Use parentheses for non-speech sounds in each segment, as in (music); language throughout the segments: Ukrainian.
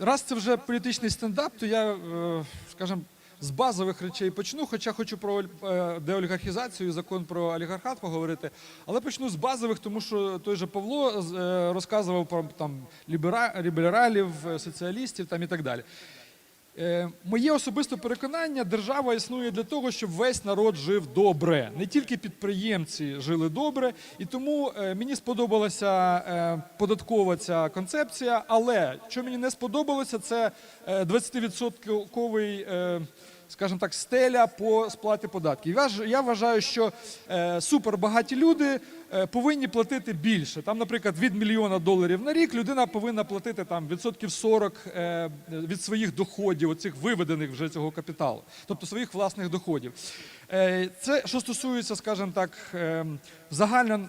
раз це вже політичний стендап, то я, е, скажімо, з базових речей почну, хоча хочу про е, деолігархізацію закон про олігархат поговорити. Але почну з базових, тому що той же Павло е, розказував про там лібера- лібералів, соціалістів там і так далі. Е, Моє особисте переконання, держава існує для того, щоб весь народ жив добре. Не тільки підприємці жили добре, і тому е, мені сподобалася е, податкова ця концепція. Але що мені не сподобалося, це е, 20-відсотковий, е, скажімо так, стеля по сплаті податків. Я вважаю, що е, супербагаті люди е, повинні платити більше. Там, наприклад, від мільйона доларів на рік людина повинна платити там відсотків 40 е, від своїх доходів, оцих виведених вже цього капіталу, тобто своїх власних доходів. Це що стосується, скажімо так, е, загально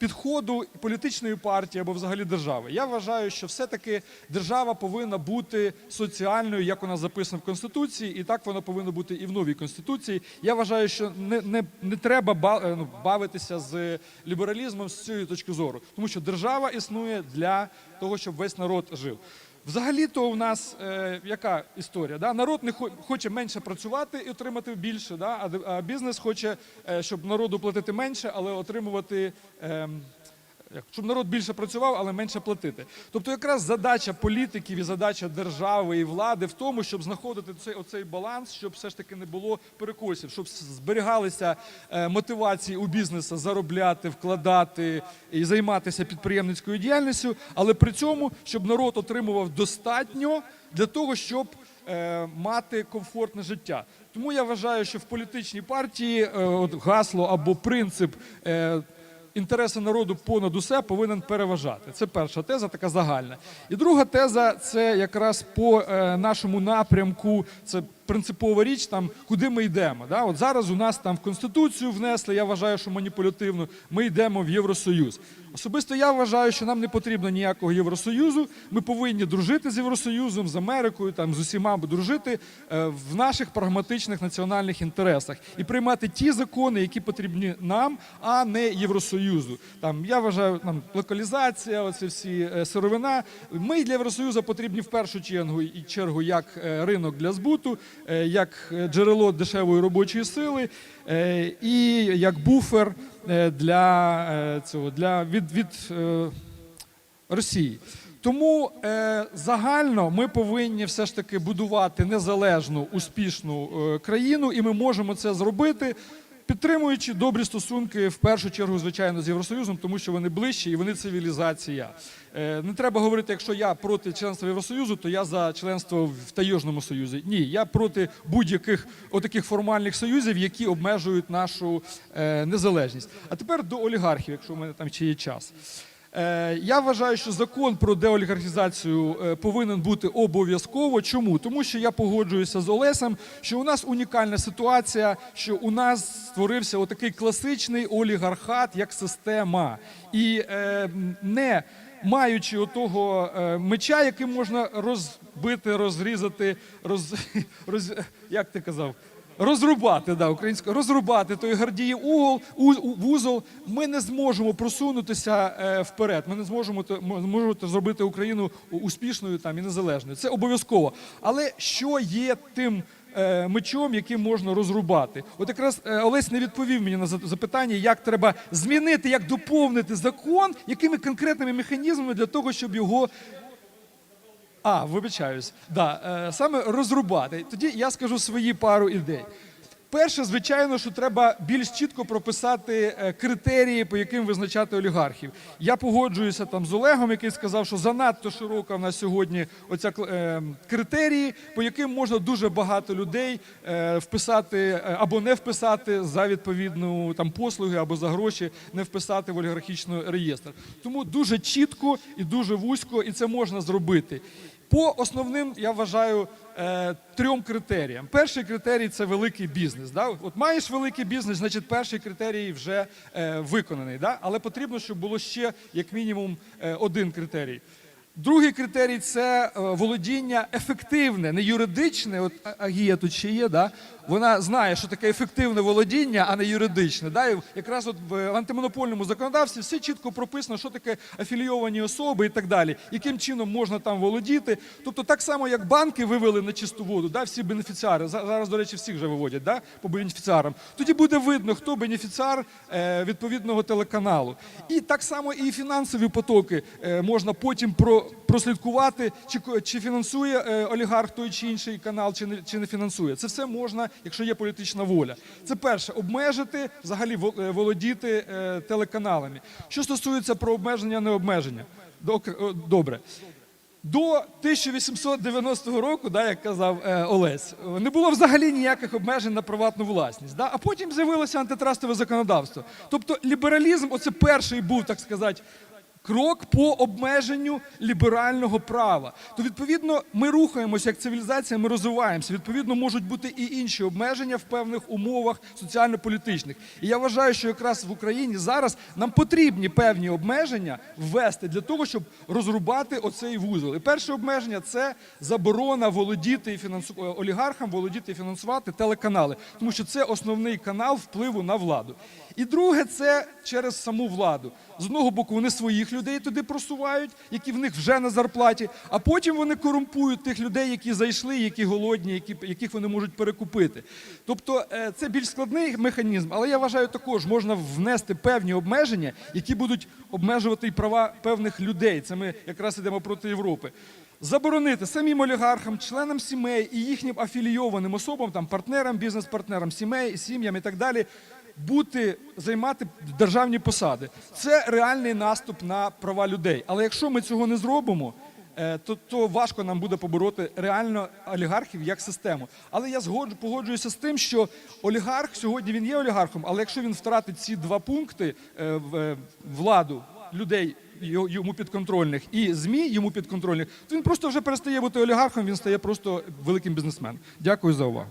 підходу політичної партії або взагалі держави. Я вважаю, що все-таки держава повинна бути соціальною, як вона записана в Конституції, і так вона повинна бути і в новій Конституції. Я вважаю, що не, не, не треба ба- е, ну, бавитися з лібералізмом з цієї точки зору, тому що держава існує для того, щоб весь народ жив. Взагалі-то у нас е, яка історія? Да? Народ не хо- хоче менше працювати і отримати більше, да? а, бізнес хоче, е, щоб народу платити менше, але отримувати. як, щоб народ більше працював, але менше платити. Тобто, якраз задача політиків і задача держави і влади в тому, щоб знаходити цей оцей баланс, щоб все ж таки не було перекосів, щоб зберігалися е, мотивації у бізнесу заробляти, вкладати і займатися підприємницькою діяльністю, але при цьому, щоб народ отримував достатньо для того, щоб е, мати комфортне життя. Тому я вважаю, що в політичній партії е, от гасло або принцип. Інтереси народу понад усе повинен переважати. Це перша теза, така загальна. І друга теза це якраз по е, нашому напрямку. Це принципова річ, там куди ми йдемо. Да? От зараз у нас там в конституцію внесли. Я вважаю, що маніпулятивно. Ми йдемо в Євросоюз. Особисто я вважаю, що нам не потрібно ніякого Євросоюзу. Ми повинні дружити з Євросоюзом, з Америкою, там з усіма дружити е, в наших прагматичних національних інтересах і приймати ті закони, які потрібні нам, а не Євросоюзу. Там я вважаю, там локалізація, оці всі е, сировина. Ми для Євросоюзу потрібні в першу чергу і чергу як е, ринок для збуту, як е, джерело дешевої робочої сили е, і як буфер е, для цього для від, від Росії. Тому е, загально ми повинні все ж таки будувати незалежну успішну е, країну, і ми можемо це зробити. Підтримуючи добрі стосунки в першу чергу, звичайно, з Євросоюзом, тому що вони ближчі і вони цивілізація. Е, не треба говорити, якщо я проти членства Євросоюзу, то я за членство в Таєжному Союзі. Ні, я проти будь-яких отаких формальних союзів, які обмежують нашу е, незалежність. А тепер до олігархів, якщо у мене там ще є час. Е, Я вважаю, що закон про деолігархізацію е, повинен бути обов'язково. Чому? Тому що я погоджуюся з Олесем, що у нас унікальна ситуація, що у нас створився отакий класичний олігархат як система, і е, не маючи отого меча, яким можна розбити, розрізати, роз, (laughs) роз як ти казав? Розрубати, да, українською, розрубати той Гордіїв угол, у- у- вузол, ми не зможемо просунутися е, вперед. Ми не зможемо то- мо- зробити Україну успішною там і незалежною. Це обов'язково. Але що є тим е, мечом, яким можна розрубати? От якраз е, Олесь не відповів мені на за- запитання, як треба змінити, як доповнити закон, якими конкретними механізмами для того, щоб його а, вибачаюсь. Да, е, саме розрубати. Тоді я скажу свої пару ідей. Перше, звичайно, що треба більш чітко прописати е, критерії, по яким визначати олігархів. Я погоджуюся там з Олегом, який сказав, що занадто широка в нас сьогодні оця е, критерії, по яким можна дуже багато людей е, вписати е, або не вписати за відповідну там послуги або за гроші, не вписати в олігархічний реєстр. Тому дуже чітко і дуже вузько, і це можна зробити. По основним я вважаю е, трьом критеріям. Перший критерій це великий бізнес. Да? От маєш великий бізнес, значить перший критерій вже е, виконаний. Да? Але потрібно, щоб було ще як мінімум е, один критерій. Другий критерій це е, володіння ефективне, не юридичне. От Агія тут ще є, да? вона знає, що таке ефективне володіння, а не юридичне. Да? І якраз от в антимонопольному законодавстві все чітко прописано, що таке афілійовані особи і так далі, яким чином можна там володіти. Тобто, так само, як банки вивели на чисту воду, да? всі бенефіціари. За- Зараз, до речі, всіх вже виводять да? по бенефіціарам. Тоді буде видно, хто бенефіціар е, відповідного телеканалу. І так само і фінансові потоки е, можна потім про, прослідкувати, чи, чи фінансує е, олігарх той чи інший канал, чи не, чи не фінансує. Це все можна, якщо є політична воля. Це перше, обмежити, взагалі е, володіти е, телеканалами. Що стосується про обмеження, не обмеження. Добре. До 1890 року, да, як казав е, Олесь, не було взагалі ніяких обмежень на приватну власність. Да? А потім з'явилося антитрастове законодавство. Тобто лібералізм, оце перший був, так сказати, крок по обмеженню ліберального права. То відповідно ми рухаємося як цивілізація, ми розвиваємося. Відповідно, можуть бути і інші обмеження в певних умовах соціально-політичних. І я вважаю, що якраз в Україні зараз нам потрібні певні обмеження ввести для того, щоб розрубати оцей вузол. І перше обмеження це заборона володіти і фінансу... е, олігархам володіти і фінансувати телеканали, тому що це основний канал впливу на владу. І друге, це через саму владу. З одного боку, вони своїх людей туди просувають, які в них вже на зарплаті, а потім вони корумпують тих людей, які зайшли, які голодні, які, яких вони можуть перекупити. Тобто е, це більш складний механізм, але я вважаю, також можна внести певні обмеження, які будуть обмежувати і права певних людей. Це ми якраз ідемо проти Європи. Заборонити самим олігархам, членам сімей і їхнім афілійованим особам, там партнерам, бізнес-партнерам, сімей, сім'ям і так далі. Бути займати державні посади це реальний наступ на права людей. Але якщо ми цього не зробимо, е, то, то важко нам буде побороти реально олігархів як систему. Але я згоджу, погоджуюся з тим, що олігарх сьогодні він є олігархом, але якщо він втратить ці два пункти е, е, владу людей йо- йому підконтрольних і змі йому підконтрольних, то він просто вже перестає бути олігархом. Він стає просто великим бізнесменом. Дякую за увагу.